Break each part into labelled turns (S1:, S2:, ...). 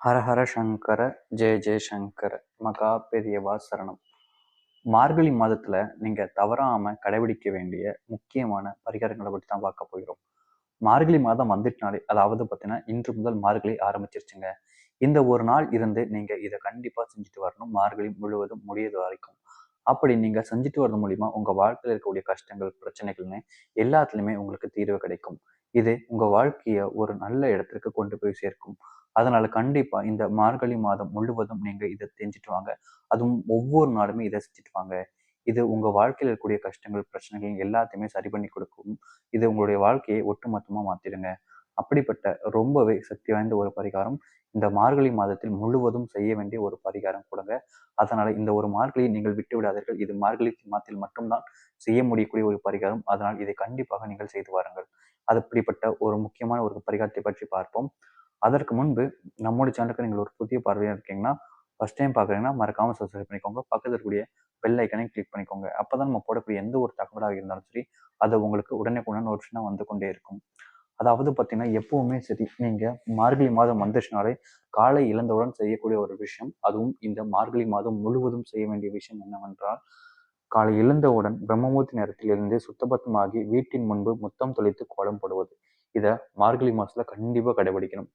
S1: ஹரஹர சங்கர ஜெய ஜெயசங்கர மகா பெரியவா சரணம். மார்கழி மாதத்துல நீங்க தவறாம கடைபிடிக்க வேண்டிய முக்கியமான பரிகாரங்களை பற்றி தான் பார்க்க போகிறோம். மார்கழி மாதம் வந்துட்டுனாலே அதாவது பார்த்தீங்கன்னா இன்று முதல் மார்கழி ஆரம்பிச்சிருச்சுங்க. இந்த ஒரு நாள் இருந்து நீங்க இதை கண்டிப்பா செஞ்சுட்டு வரணும். மார்கழி முழுவதும் முடியது வரைக்கும். அப்படி நீங்கள் செஞ்சுட்டு வரது மூலிமா உங்கள் வாழ்க்கையில் இருக்கக்கூடிய கஷ்டங்கள் பிரச்சனைகள்னு எல்லாத்துலேயுமே உங்களுக்கு தீர்வு கிடைக்கும். இது உங்கள் வாழ்க்கையை ஒரு நல்ல இடத்திற்கு கொண்டு போய் சேர்க்கும். அதனால கண்டிப்பா இந்த மார்கழி மாதம் முழுவதும் நீங்க இதை தெரிஞ்சுட்டு வாங்க. அதுவும் ஒவ்வொரு நாளுமே இதை செஞ்சுட்டு வாங்க. இது உங்க வாழ்க்கையில் இருக்கக்கூடிய கஷ்டங்கள் பிரச்சனைகள் எல்லாத்தையுமே சரி பண்ணி கொடுக்கும். இது உங்களுடைய வாழ்க்கையை ஒட்டுமொத்தமா மாத்திடுங்க. அப்படிப்பட்ட ரொம்பவே சக்தி வாய்ந்த ஒரு பரிகாரம். இந்த மார்கழி மாதத்தில் முழுவதும் செய்ய வேண்டிய ஒரு பரிகாரம் கொடுங்க. அதனால இந்த ஒரு மார்கழியை நீங்கள் விட்டு விடாதீர்கள். இது மார்கழி மாதத்தில் மட்டும்தான் செய்ய முடியக்கூடிய ஒரு பரிகாரம். அதனால் இதை கண்டிப்பாக நீங்கள் செய்து வாருங்கள். அது அப்படிப்பட்ட ஒரு முக்கியமான ஒரு பரிகாரத்தை பற்றி பார்ப்போம். அதற்கு முன்பு நம்முடைய சேனலுக்கு நீங்கள் ஒரு புதிய பார்வையாக இருக்கீங்கன்னா ஃபஸ்ட் டைம் பார்க்குறீங்கன்னா மறக்காமல் சப்ஸ்கிரைப் பண்ணிக்கோங்க. பக்கத்தில் இருக்கக்கூடிய பெல் ஐக்கனையும் கிளிக் பண்ணிக்கோங்க. அப்போ தான் நம்ம போடக்கூடிய எந்த ஒரு தகவலாக இருந்தாலும் சரி அது உங்களுக்கு உடனே உடனே நோட்டிஃபிகேஷனாக வந்து கொண்டே இருக்கும். அதாவது பார்த்தீங்கன்னா எப்பவுமே சரி நீங்கள் மார்கழி மாதம் வந்துச்சுனாலே காலை இழந்தவுடன் செய்யக்கூடிய ஒரு விஷயம் அதுவும் இந்த மார்கழி மாதம் முழுவதும் செய்ய வேண்டிய விஷயம் என்னவென்றால் காலை எழுந்தவுடன் பிரம்மமூர்த்தி நேரத்தில் இருந்து சுத்தபத்தமாகி வீட்டின் முன்பு முத்தம் தொலைத்து கோலம் போடுவது. இதை மார்கழி மாசத்துல கண்டிப்பாக கடைபிடிக்கணும்.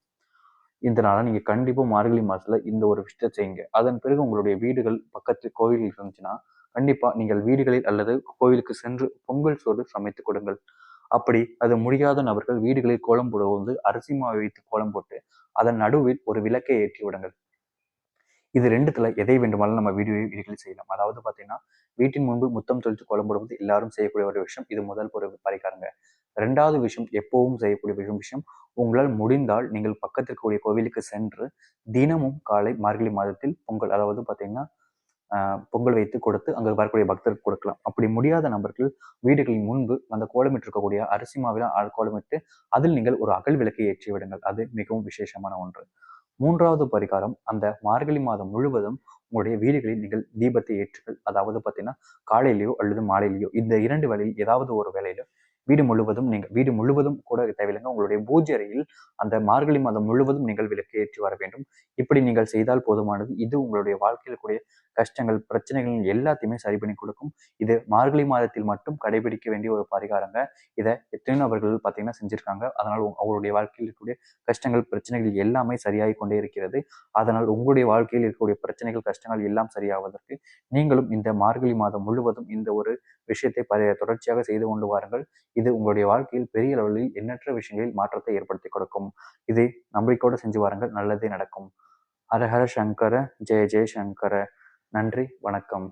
S1: இதனால நீங்க கண்டிப்பா மார்கழி மாசத்துல இந்த ஒரு விஷயத்தை செய்யுங்க. அதன் பிறகு உங்களுடைய வீடுகள் பக்கத்து கோவில் இருந்துச்சுன்னா கண்டிப்பா நீங்கள் வீடுகளில் அல்லது கோவிலுக்கு சென்று பொங்கல் சோறு சமைத்து கொடுங்கள். அப்படி அது முடியாத நபர்கள் வீடுகளில் கோலம் போடுவது அரிசி மாவை வைத்து கோலம் போட்டு அதன் நடுவில் ஒரு விளக்கை ஏற்றி விடுங்கள். இது ரெண்டுத்துல எதை வேண்டுமானாலும் நம்ம வீடியோ வீடுகளில் செய்யலாம். அதாவது பாத்தீங்கன்னா வீட்டின் முன்பு முத்தம் தொழித்து கோலம் போடுவது எல்லாரும் செய்யக்கூடிய ஒரு விஷயம். இது முதல் ஒரு பரிகாரங்க. ரெண்டாவது விஷயம் எப்பவும் செய்யக்கூடிய விஷயம் விஷயம் உங்களால் முடிந்தால் நீங்கள் பக்கத்தில் இருக்கக்கூடிய கோவிலுக்கு சென்று தினமும் காலை மார்கழி மாதத்தில் பொங்கல் அதாவது பார்த்தீங்கன்னா பொங்கல் வைத்து கொடுத்து அங்கே வரக்கூடிய பக்தருக்கு கொடுக்கலாம். அப்படி முடியாத நபர்கள் வீடுகளின் முன்பு அந்த கோலமிட்டு இருக்கக்கூடிய அரிசி மாவில கோலமிட்டு அதில் நீங்கள் ஒரு அகல் விளக்கை ஏற்றி விடுங்கள். அது மிகவும் விசேஷமான ஒன்று. மூன்றாவது பரிகாரம் அந்த மார்கழி மாதம் முழுவதும் உங்களுடைய வீடுகளில் நீங்கள் தீபத்தை ஏற்றுங்கள். அதாவது பார்த்தீங்கன்னா காலையிலேயோ அல்லது மாலையிலேயோ இந்த இரண்டு வேலையில் ஏதாவது ஒரு வேலையிலோ வீடு முழுவதும் நீங்கள் வீடு முழுவதும் கூட தேவையில்லைங்க. உங்களுடைய பூஜை அறையில் அந்த மார்கழி மாதம் முழுவதும் நீங்கள் விளக்கு ஏற்றி வர வேண்டும். இப்படி நீங்கள் செய்தால் போதுமானது. இது உங்களுடைய வாழ்க்கையில் கூடிய கஷ்டங்கள் பிரச்சனைகள் எல்லாத்தையுமே சரி பண்ணி கொடுக்கும். இது மார்கழி மாதத்தில் மட்டும் கடைபிடிக்க வேண்டிய ஒரு பரிகாரங்க. இதை எத்தனை நபர்கள் பார்த்தீங்கன்னா செஞ்சிருக்காங்க. அதனால் அவருடைய வாழ்க்கையில் இருக்கக்கூடிய கஷ்டங்கள் பிரச்சனைகள் எல்லாமே சரியாகி கொண்டே இருக்கிறது. அதனால் உங்களுடைய வாழ்க்கையில் இருக்கக்கூடிய பிரச்சனைகள் கஷ்டங்கள் எல்லாம் சரியாவதற்கு நீங்களும் இந்த மார்கழி மாதம் முழுவதும் இந்த ஒரு விஷயத்தை தொடர்ச்சியாக செய்து கொண்டு வாருங்கள். இது உங்களுடைய வாழ்க்கையில் பெரிய அளவில் எண்ணற்ற விஷயங்களில் மாற்றத்தை ஏற்படுத்தி கொடுக்கும். இதை நம்பிக்கையோடு செஞ்சு வாருங்கள். நல்லதே நடக்கும். ஹரஹர சங்கர ஜெய ஜெய சங்கர. நன்றி வணக்கம்.